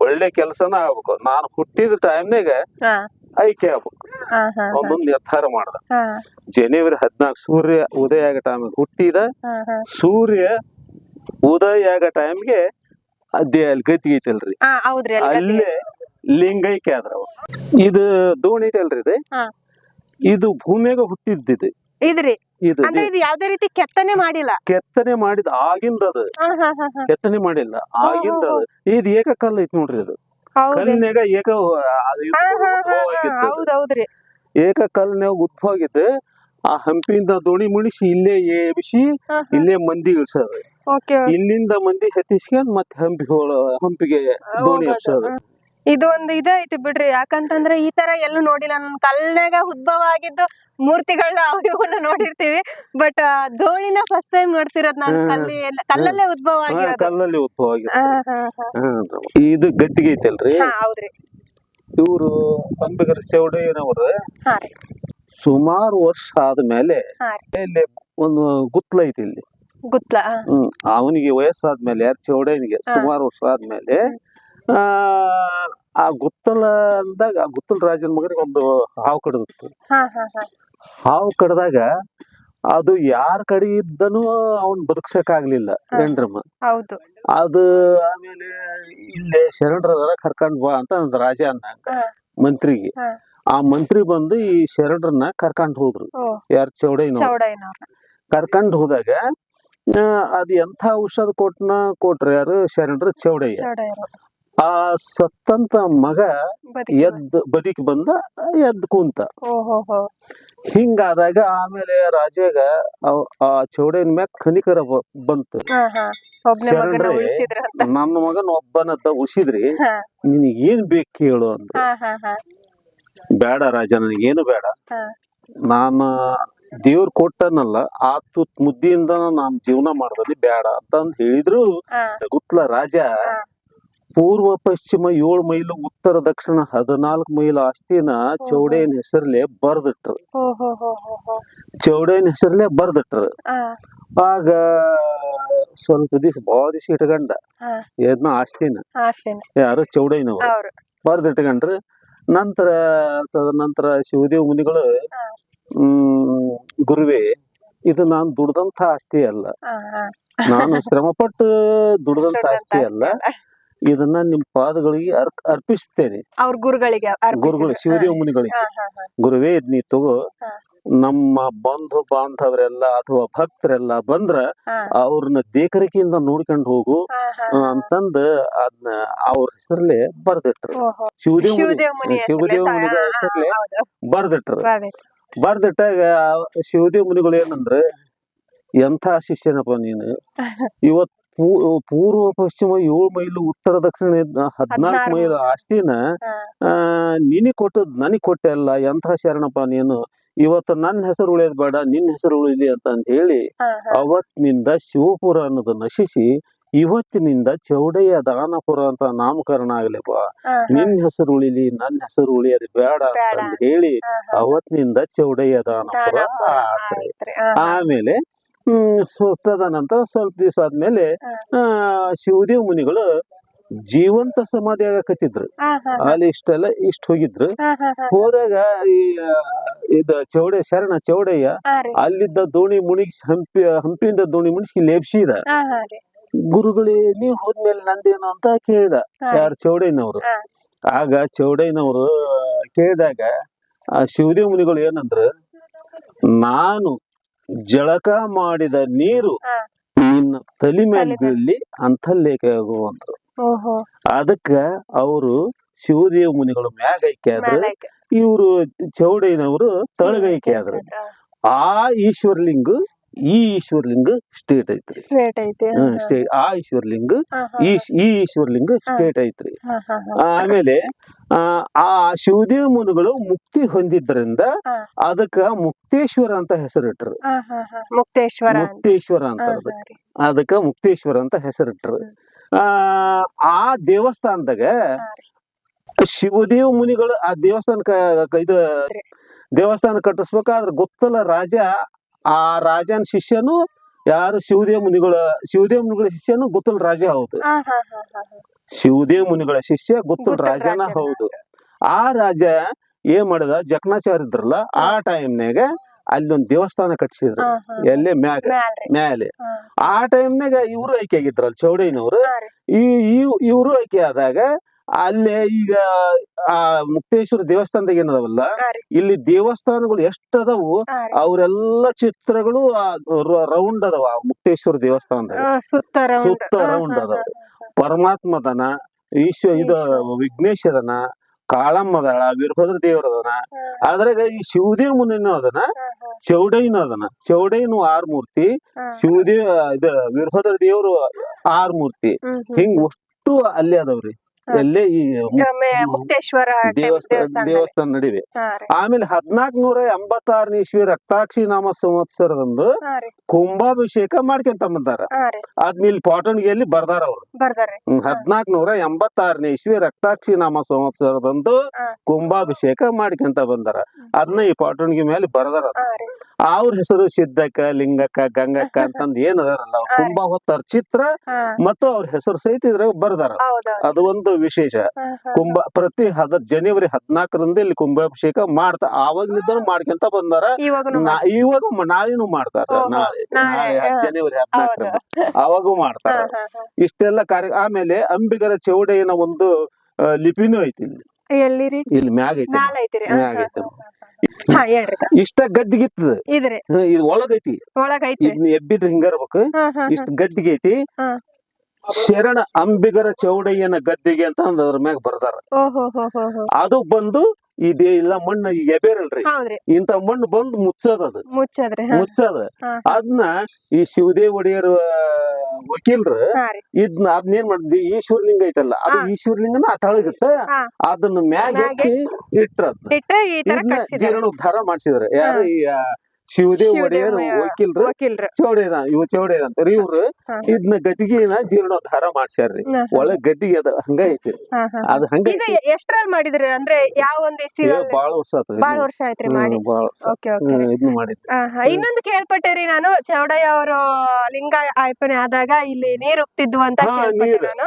[SPEAKER 2] ಒಳ್ಳೆ ಕೆಲಸನ ಆಗ್ಬೇಕು. ನಾನು ಹುಟ್ಟಿದ ಟೈಮ್ನಾಗ
[SPEAKER 1] ಹಾ.
[SPEAKER 2] ಆಯ್ಕೆ ಆಗ್ಬೇಕು. ಒಂದೊಂದು ನಿರ್ಧಾರ ಮಾಡ್ದ. ಜನವರಿ ಹದಿನಾಲ್ಕು ಸೂರ್ಯ ಉದಯ ಆಗೋ ಟೈಮ್ ಹುಟ್ಟಿದ ಸೂರ್ಯ ಉದಯ ಆಗೋ ಟೈಮ್ಗೆ ಅದೇ ಅಲ್ಲಿ ಗತಿ ಐತಲ್ರಿ
[SPEAKER 1] ಹೌದ್ರಿ ಅಲ್ಲಿ
[SPEAKER 2] ಲಿಂಗೈಕ್ಯ ಆದ್ರ. ಇದು ದೋಣಿ ಐತಲ್ರಿ ಇದು? ಇದು ಭೂಮಿಯಾಗ ಹುಟ್ಟಿದ್ದಿದೆ
[SPEAKER 1] ಇದ್ರಿ?
[SPEAKER 2] ಇದು
[SPEAKER 1] ಅಂದ್ರೆ ಇದು. ಯಾವ್ದೇ ರೀತಿ ಕೆತ್ತನೆ ಮಾಡಿಲ್ಲ?
[SPEAKER 2] ಕೆತ್ತನೆ ಮಾಡಿದ ಆಗಿಂದ ಅದು. ಕೆತ್ತನೆ ಮಾಡಿಲ್ಲ ಆಗಿಂದ ಇದು ಏಕಕಾಲ ಐತಿ ನೋಡ್ರಿ ಅದು
[SPEAKER 1] ಹೌದು.
[SPEAKER 2] ಕಲ್ಲಿನ್ಯಾಗ ಏಕ ಏಕ ಆಗಿದ್ದು ಆ ಹಂಪಿಯಿಂದ ದೋಣಿ ಮುಣಿಸಿ ಇಲ್ಲೇ ಏಬಿಸಿ ಇಲ್ಲೇ ಮಂದಿ ಇಳ್ಸೋದು. ಇಲ್ಲಿಂದ ಮಂದಿ ಹತ್ತಿಸ್ಕೊಂಡ್ ಮತ್ತೆ ಹಂಪಿ ಹೋಳ ಹಂಪಿಗೆ ದೋಣಿ ಹಚ್ಚೋದು
[SPEAKER 1] ಇದು ಒಂದು ಇದ ಐತಿ ಬಿಡ್ರಿ. ಯಾಕಂತಂದ್ರೆ ಈ ತರ ಎಲ್ಲೂ ನೋಡಿಲ್ಲ. ನನ್ನ ಕಲ್ನಾಗ ಉದ್ಭವ ಆಗಿದ್ದು ಮೂರ್ತಿಗಳನ್ನ ಅವು ಇವನ್ನ ನೋಡಿರ್ತೀವಿ ಬಟ್ ದೋಣಿನ ಫಸ್ಟ್ ಟೈಮ್ ನೋಡ್ತಿರೋದ್ ನಾನು. ಕಲ್ಲಿ ಎಲ್ಲ- ಕಲ್ಲಲ್ಲೇ ಉದ್ಭವ ಆಗಿರೋದು
[SPEAKER 2] ಕಲ್ಲಲ್ಲಿ ಉದ್ಭವ ಆಗಿದೆ. ಇದು ಗಟ್ಟಿಗೆ ಐತಲ್ರಿ?
[SPEAKER 1] ಹಾ ಹೌದ್ರಿ.
[SPEAKER 2] ಇವರು ಅಂಬಿಗರ ಚೌಡಯ್ಯನವರು
[SPEAKER 1] ಹಾ ರೀ.
[SPEAKER 2] ಸುಮಾರು ವರ್ಷ ಆದ್ಮೇಲೆ
[SPEAKER 1] ಹಾ ರೀ.
[SPEAKER 2] ಇಲ್ಲಿ ಒಂದು ಗುತ್ಲ ಐತಿ ಇಲ್ಲಿ.
[SPEAKER 1] ಗುತ್ಲ ಹಾ.
[SPEAKER 2] ಹ್ಮ್. ಅವನಿಗೆ ವಯಸ್ಸಾದ್ಮೇಲೆ ಯಾರು ಚೌಡಯ್ಯನಿಗೆ. ಸುಮಾರು ವರ್ಷ ಆದ್ಮೇಲೆ ಆ ಆ ಗುತ್ತಲ ಅಂದಾಗ ಆ ಗುತ್ತಲ ರಾಜನ ಮಗನಿಗೆ ಒಂದು ಹಾವು ಕಡಿದಿತ್ತು. ಹಾವು ಕಡ್ದಾಗ ಅದು ಯಾರ ಕಡೆ ಇದ್ದನು ಅವನ್ ಬದುಕ್ಸಕ್ ಆಗ್ಲಿಲ್ಲ
[SPEAKER 1] ಹೌದು.
[SPEAKER 2] ಅದು ಆಮೇಲೆ ಇಲ್ಲೇ ಶರಣರ ಕರ್ಕೊಂಡ್ ಬಾ ಅಂತ ಅಂದ ರಾಜ ಅಂದಾಗ. ಮಂತ್ರಿಗೆ. ಆ ಮಂತ್ರಿ ಬಂದು ಈ ಶರಣರನ್ನ ಕರ್ಕೊಂಡ್ ಹೋದ್ರು ಯಾರ್
[SPEAKER 1] ಚೌಡೈನ
[SPEAKER 2] ಕರ್ಕೊಂಡ್ ಹೋದಾಗ ಅದ್ ಎಂಥ ಔಷಧ ಕೊಟ್ನ ಕೊಟ್ರ ಯಾರು? ಶರಣರ ಚೌಡಯ್ಯ. ಆ ಸತ್ತಂತ ಮಗ ಎದ್ದು ಬದುಕಿ ಬಂದ ಎದ್ದು ಕುಂತ. ಹಿಂಗಾದಾಗ ಆಮೇಲೆ ರಾಜಾಗ ಆ ಚೌಡಿನ ಮ್ಯಾಗ ಖನಿಕರ ಬಂತು. ನನ್ನ ಮಗನ ಒಬ್ಬನದ್ದ ಉಸಿದ್ರಿ
[SPEAKER 1] ನಿನಗೇನ್
[SPEAKER 2] ನಿನಗ್ ಏನ್ ಬೇಕು ಕೇಳು
[SPEAKER 1] ಅಂತ
[SPEAKER 2] ಬೇಡ ರಾಜ ನನಗೇನು ಬೇಡ. ನಾನು ದೇವ್ರ ಕೊಟ್ಟನಲ್ಲ ಆ ತುತ್ ಮುದ್ದಿಯಿಂದ ನಾನ್ ಜೀವನ ಮಾಡ್ದಲ್ಲಿ ಬೇಡ ಅಂತ ಹೇಳಿದ್ರು. ಗುತ್ಲ ರಾಜ. ಪೂರ್ವ ಪಶ್ಚಿಮ ಏಳು ಮೈಲು ಉತ್ತರ ದಕ್ಷಿಣ ಹದಿನಾಲ್ಕು ಮೈಲು ಆಸ್ತಿನ ಚೌಡಯ್ಯನ ಹೆಸರಲ್ಲೇ ಬರ್ದಿಟ್ರು. ಚೌಡಯ್ಯನ ಹೆಸರ್ಲೆ ಬರ್ದಿಟ್ರು. ಆಗ ಸ್ವಲ್ಪ ದಿವಸ ಬಹಳ ದಿವಸ ಇಟ್ಕೊಂಡ. ಎದ್ನ ಆಸ್ತಿನ. ಯಾರು? ಚೌಡಯ್ಯನವ್ರು.
[SPEAKER 1] ಬರ್ದ
[SPEAKER 2] ಬರ್ದಿಟ್ಕೊಂಡ್ರು. ನಂತರ ತದನಂತರ ಶಿವದೇವ್ ಮುನಿಗಳು. ಹ್ಮ್ ಗುರುವೇ ಇದು ನಾನು ದುಡ್ದಂತ ಆಸ್ತಿ ಅಲ್ಲ. ನಾನು ಶ್ರಮಪಟ್ಟು ದುಡ್ದಂತ ಆಸ್ತಿ ಅಲ್ಲ. ಇದನ್ನ ನಿಮ್ ಪಾದಗಳಿಗೆ ಅರ್ ಅರ್ಪಿಸ್ತೇನೆ
[SPEAKER 1] ಅವ್ರ ಗುರುಗಳಿಗೆ.
[SPEAKER 2] ಗುರುಗಳು ಶಿವದೇವ ಮುನಿಗಳಿಗೆ. ಗುರುವೇ ಇದ್ ನೀ ತಗೋ. ನಮ್ಮ ಬಂಧು ಬಾಂಧವರೆಲ್ಲ ಅಥವಾ ಭಕ್ತರೆಲ್ಲ ಬಂದ್ರ ಅವ್ರನ್ನ ದೇಕರಿಕೆಯಿಂದ ನೋಡ್ಕೊಂಡು ಹೋಗು ಅಂತಂದ ಅದನ್ನ ಅವ್ರ ಹೆಸರ್ಲೆ ಬರ್ದಿಟ್ರು. ಶಿವದೇವ
[SPEAKER 1] ಶಿವದೇವ
[SPEAKER 2] ಮುನಿಗಳ
[SPEAKER 1] ಹೆಸರಲ್ಲೇ
[SPEAKER 2] ಬರ್ದಿಟ್ರು. ಬರ್ದಿಟ್ಟಾಗ ಶಿವದೇವ ಮುನಿಗಳು ಏನಂದ್ರ ಎಂಥ ಶಿಷ್ಯನಪ್ಪ ನೀನು? ಇವತ್ ಪೂ- ಪೂರ್ವ ಪಶ್ಚಿಮ ಏಳು ಮೈಲು ಉತ್ತರ ದಕ್ಷಿಣ ಹದಿನಾಲ್ಕು ಮೈಲು ಆಸ್ತಿನ. ಆ ನಿನಗ್ ಕೊಟ್ಟದ್ ನನಗ್ ಕೊಟ್ಟೆ ಅಲ್ಲ ಎಂಥ ಶರಣಪ್ಪ ನೀನು ಇವತ್ತು ನನ್ನ ಹೆಸರು ಉಳಿಯೋದ್ ಬೇಡ ನಿನ್ನ ಹೆಸರು ಉಳಿಲಿ ಅಂತ ಅಂತ ಹೇಳಿ. ಅವತ್ತಿನಿಂದ ಶಿವಪುರ ಅನ್ನೋದು ನಶಿಸಿ ಇವತ್ತಿನಿಂದ ಚೌಡಯ್ಯ ದಾನಪುರ ಅಂತ ನಾಮಕರಣ ಆಗ್ಲಿಪ್ಪ. ನಿನ್ ಹೆಸರು ಉಳಿಲಿ ನನ್ನ ಹೆಸರು ಉಳಿಯೋದು ಬೇಡ. ಅಂತ ಹೇಳಿ. ಅವತ್ತಿನಿಂದ ಚೌಡಯ್ಯ ದಾನಪುರ. ಆಮೇಲೆ ಸುತ್ತದ ನಂತರ ಸ್ವಲ್ಪ ದಿವಸ ಆದ್ಮೇಲೆ ಶಿವದೇವ್ ಮುನಿಗಳು ಜೀವಂತ ಸಮಾಧಿ ಆಗಕತ್ತಿದ್ರು. ಅಲ್ಲಿ ಇಷ್ಟೆಲ್ಲ ಇಷ್ಟ ಹೋಗಿದ್ರು. ಹೋದಾಗ ಈ ಇದ ಇದು ಚೌಡ ಶರಣ ಚೌಡಯ್ಯ ಅಲ್ಲಿದ್ದ ದೋಣಿ ಮುಣಿಗ್ ಹಂಪಿ ಹಂಪಿಯಿಂದ ದೋಣಿ ಮುಣಿಸಿ ಲೇಪ್ಸಿದ
[SPEAKER 1] ಹಾ, ಹಾ
[SPEAKER 2] ಗುರುಗಳೇ ನೀವ್ ಹೋದ್ಮೇಲೆ ನಂದೇನು ಅಂತ ಕೇಳಿದ. ಯಾರು ಚೌಡಯ್ಯನವ್ರು? ಆಗ ಚೌಡಯ್ಯನವ್ರು ಕೇಳಿದಾಗ ಆ ಶಿವದೇವ್ ಮುನಿಗಳು ಏನಂದ್ರ ನಾನು ಜಳಕ ಮಾಡಿದ ನೀರು. ನಿನ್ನ ತಲೆ ಮೇಲೆ ಬೀಳಲಿ ಅಂತ ಲೇಖ
[SPEAKER 1] ಓಹೋ.
[SPEAKER 2] ಅದಕ್ಕ ಅವರು ಶಿವದೇವ ಮುನಿಗಳು ಮ್ಯಾಗೈಕೆ ಆದ್ರು. ಇವರು ಚೌಡಯ್ಯನವರು ತಳಗೈಕೆ ಆದ್ರು. ಆ ಈಶ್ವರಲಿಂಗ ಈ ಈಶ್ವರಲಿಂಗ ಸ್ಟೇಟ್ ಐತ್ರಿ. ಸ್ಟೇ ಆ ಈಶ್ವರಲಿಂಗ ಈ ಈ ಈಶ್ವರಲಿಂಗ ಸ್ಟೇಟ್ ಐತ್ರಿ. ಆಮೇಲೆ ಆ ಶಿವದೇವ ಶಿವದೇವ್ ಮುನಿಗಳು ಮುಕ್ತಿ ಹೊಂದಿದ್ರಿಂದ. ಅದಕ್ಕ ಮುಕ್ತೇಶ್ವರ ಅಂತ ಹೆಸರಿಟ್ರು.
[SPEAKER 1] ಮುಕ್ತೇಶ್ವರ
[SPEAKER 2] ಮುಕ್ತೇಶ್ವರ ಅಂತ. ಅದಕ್ಕ. ಮುಕ್ತೇಶ್ವರ ಅಂತ ಹೆಸರಿಟ್ರು. ಆ ಆ ದೇವಸ್ಥಾನದಾಗ ಶಿವದೇವ ಮುನಿಗಳು ಆ ದೇವಸ್ಥಾನ ಇದು ದೇವಸ್ಥಾನ ಕಟ್ಟಿಸ್ಬೇಕಾದ್ರೆ ಗೊತ್ತಲ್ಲ ರಾಜ ಆ ರಾಜನ ಶಿಷ್ಯನು ಯಾರು ಶಿವದೇವ ಮುನಿಗಳ ಶಿವದೇವ ಮುನಿಗಳ ಶಿಷ್ಯನು ಗೊತ್ತಲ್ ರಾಜ ಹೌದು ಶಿವದೇವ. ಮುನಿಗಳ ಶಿಷ್ಯ ಗೊತ್ತಲ್ ರಾಜನ. ಹೌದು ಆ ರಾಜ ಏನ್ ಮಾಡಿದ ಜಕ್ನಾಚಾರ್ಯ ಇದ್ರಲ್ಲ ಆ ಟೈಮ್ನಾಗ ಅಲ್ಲೊಂದ್ ದೇವಸ್ಥಾನ ಕಟ್ಸಿದ್ರು. ಎಲ್ಲೇ ಮ್ಯಾಗ. ಮ್ಯಾಲೆ. ಆ ಟೈಮ್ನಾಗ ಇವ್ರು ಆಯ್ಕೆ ಆಗಿದ್ರಲ್ಲ ಚೌಡಯ್ಯನವ್ರು. ಈ ಇವರು ಆಯ್ಕೆ ಆದಾಗ ಅಲ್ಲೇ ಈಗ ಆ ಮುಕ್ತೇಶ್ವರ ದೇವಸ್ಥಾನದಾಗ ಏನದವಲ್ಲ ಇಲ್ಲಿ ದೇವಸ್ಥಾನಗಳು ಎಷ್ಟ್ ಅದಾವು ಅವರೆಲ್ಲ ಚಿತ್ರಗಳು ರೌಂಡ್ ಅದಾವ ಮುಕ್ತೇಶ್ವರ ದೇವಸ್ಥಾನದಾಗ.
[SPEAKER 1] ಹಾ, ಸುತ್ತ ರೌಂಡ್
[SPEAKER 2] ಅದಾವ. ಪರಮಾತ್ಮದನ ಈಶ್ವ ಇದು ವಿಘ್ನೇಶ್ವರನ ಕಾಳಮ್ಮದಳ ವೀರಭದ್ರ ದೇವರದನ
[SPEAKER 1] ಹಾ,
[SPEAKER 2] ಅದ್ರಾಗ ಈ ಶಿವದೇವ್ ಮುನಿನೂ ಅದನ ಚೌಡೈನು ಅದನ ಚೌಡೈನು ಆರ್ ಮೂರ್ತಿ ಶಿವದೇವ ಇದ ವೀರಭದ್ರ ದೇವರು ಆರ್ ಮೂರ್ತಿ. ಹಿಂಗ್ ಅಷ್ಟು ಅಲ್ಲಿ ಅದಾವ್ರಿ. ಎಲ್ಲೇ ಈ ದೇವಸ್ಥಾನ. ದೇವಸ್ಥಾನ ನಡಿವೆ ಆಮೇಲೆ ಹದ್ನಾಕ್ ನೂರ ಎಂಬತ್ತಾರನೇ ಇಸ್ವಿ ರಕ್ತಾಕ್ಷಿ ನಾಮ ಸಂವತ್ಸರದಂದು. ಕುಂಭಾಭಿಷೇಕ ಮಾಡ್ಕೊಂತ ಬಂದಾರ. ಅದ್ನ ಇಲ್ಲಿ ಪಾಟಣಿಗೆಯಲ್ಲಿ ಬರ್ದಾರ ಅವ್ರು. ಹದ್ನಾಕ್ ನೂರ ಎಂಬತ್ತಾರನೇ ಇಸ್ವಿ ರಕ್ತಾಕ್ಷಿ ನಾಮ ಸಂವತ್ಸರದಂದು. ಕುಂಭಾಭಿಷೇಕ ಮಾಡ್ಕೊಂತ ಬಂದಾರ ಅದನ್ನ ಈ ಪಾಟಣಿಗೆ ಮೇಲೆ ಬರ್ದಾರ. ಅವ್ರ ಹೆಸರು ಸಿದ್ದಕ್ಕ ಲಿಂಗಕ್ಕ ಗಂಗಕ್ಕ ಅಂತಂದ್ ಏನ್ ಅದಾರಲ್ಲ ಅವ್ರ್ ಕುಂಭ ಹೊತ್ತಾರ ಚಿತ್ರ. ಮತ್ತು ಅವ್ರ ಹೆಸರು ಸಹಿತ ಇದ್ರಾಗ ಬರ್ದಾರ. ಅದು ಒಂದು ವಿಶೇಷ.
[SPEAKER 1] ಹಾ, ಹಾ.
[SPEAKER 2] ಕುಂಭ ಪ್ರತಿ ಹದ ಜನವರಿ ಹದಿನಾಲ್ಕರಿಂದ ಇಲ್ಲಿ ಕುಂಭಾಭಿಷೇಕ ಮಾಡ್ತಾ ಆವಾಗಿನಿಂದ ಮಾಡ್ಕೊಂತ ಬಂದಾರ. ಇವಾಗ ನಾಳೆನು ಮಾಡ್ತಾರ. ನಾಳೆ ಜನವರಿ
[SPEAKER 1] ಹದಿನಾಲ್ಕರ
[SPEAKER 2] ಹದಿನಾಲ್ಕರಿಂದ ಅವಾಗೂ ಮಾಡ್ತಾರ. ಇಷ್ಟೆಲ್ಲ ಕಾರ್ಯ ಆಮೇಲೆ ಅಂಬಿಗರ ಚೌಡಯ್ಯನ ಒಂದು ಲಿಪಿನು ಐತಿ ಇಲ್ಲಿ. ಇಲ್ಲಿ ಮ್ಯಾಗ ಐತಿ. ಮ್ಯಾಗ ಐತಿ. ಇಷ್ಟ ಗದ್ದಿಗಿತ್ತದ ಇದು ಒಳಗೈತಿ.
[SPEAKER 1] ಎಬ್ಬಿದ್ರೆ ಐತಿ
[SPEAKER 2] ಇದನ್ನ ಎಬ್ಬಿದ್ರ ಹಿಂಗಿರ್ಬೇಕು ಇಷ್ಟ ಗದ್ದಿಗೆ ಐತಿ. ಶರಣ ಅಂಬಿಗರ ಚೌಡಯ್ಯನ ಗದ್ದಿಗೆ ಅಂತ ಅಂದ್ ಅದ್ರ ಮ್ಯಾಗ ಬರ್ದಾರ. ಅದು ಬಂದು ಇದೇ ಇಲ್ಲ ಮಣ್ಣ ಎಬೇರಲ್ರಿ. ಇಂತ ಮಣ್ಣು ಬಂದು ಮುಚ್ಚದ ಅದು.
[SPEAKER 1] ಮುಚ್ಚದ್ರಿ ಹಾ.
[SPEAKER 2] ಮುಚ್ಚದ. ಅದನ್ನ ಈ ಶಿವದೇವ್ ಒಡೆಯರ್ ವಕೀಲ್ರು
[SPEAKER 1] ಇದನ್ನ ಅದನ್ನ
[SPEAKER 2] ಏನ್ ಅದನ್ನೇನ್ ಮಾಡಿದ್ವಿ ಈಶ್ವರಲಿಂಗ ಐತಲ್ಲ ಅದು. ಈಶ್ವರಲಿಂಗನ ಆ ತಳಗಿತ್ತ ಅದನ್ನ ಮ್ಯಾಗ
[SPEAKER 1] ಕಟ್ಸಿದಾರೆ.
[SPEAKER 2] ಜೀರ್ಣೋದ್ಧಾರ ಮಾಡಿಸಿದ್ರು. ಯಾರು ಈ ಶಿವದೇವ್ ಒಡೆಯರ್ ವಕೀಲ್ರು ಚೌಡೇರ ಇವ್ ಚೌಡೇದ ಅಂತಾರೆ ಇವ್ರು. ಇದನ್ನ ಗದ್ದಿಗೆನ ಜೀರ್ಣೋದ್ಧಾರ ಮಾಡ್ಸ್ಯಾರ್ರಿ. ಒಳಗ್ ಗದ್ದಿಗೆ ಅದ ಹಂಗ ಐತಿ. ಅದ್ ಹಂಗ
[SPEAKER 1] ಎಷ್ಟ್ರಲ್ಲಿ ಮಾಡಿದ್ರಿ ಅಂದ್ರೆ ಯಾವ ಒಂದ್
[SPEAKER 2] ಬಾಳ ವರ್ಷ ಆತ್ರಿ
[SPEAKER 1] ಬಾಳ ವರ್ಷ ಆಯ್ತ್ರಿ ಮಾಡಿ.
[SPEAKER 2] ಬಾಳ ಇದನ್ನ
[SPEAKER 1] ಹಾ. ಇನ್ನೊಂದು ಕೇಳ್ಪಟ್ಟೆ ರೀ ನಾನು. ಚೌಡಯ್ಯ ಅವರು ಲಿಂಗ ಆಯ್ಪಣೆ ಆದಾಗ ಇಲ್ಲಿ ನೀರ್ ಉಕ್ತಿದ್ವು ಅಂತ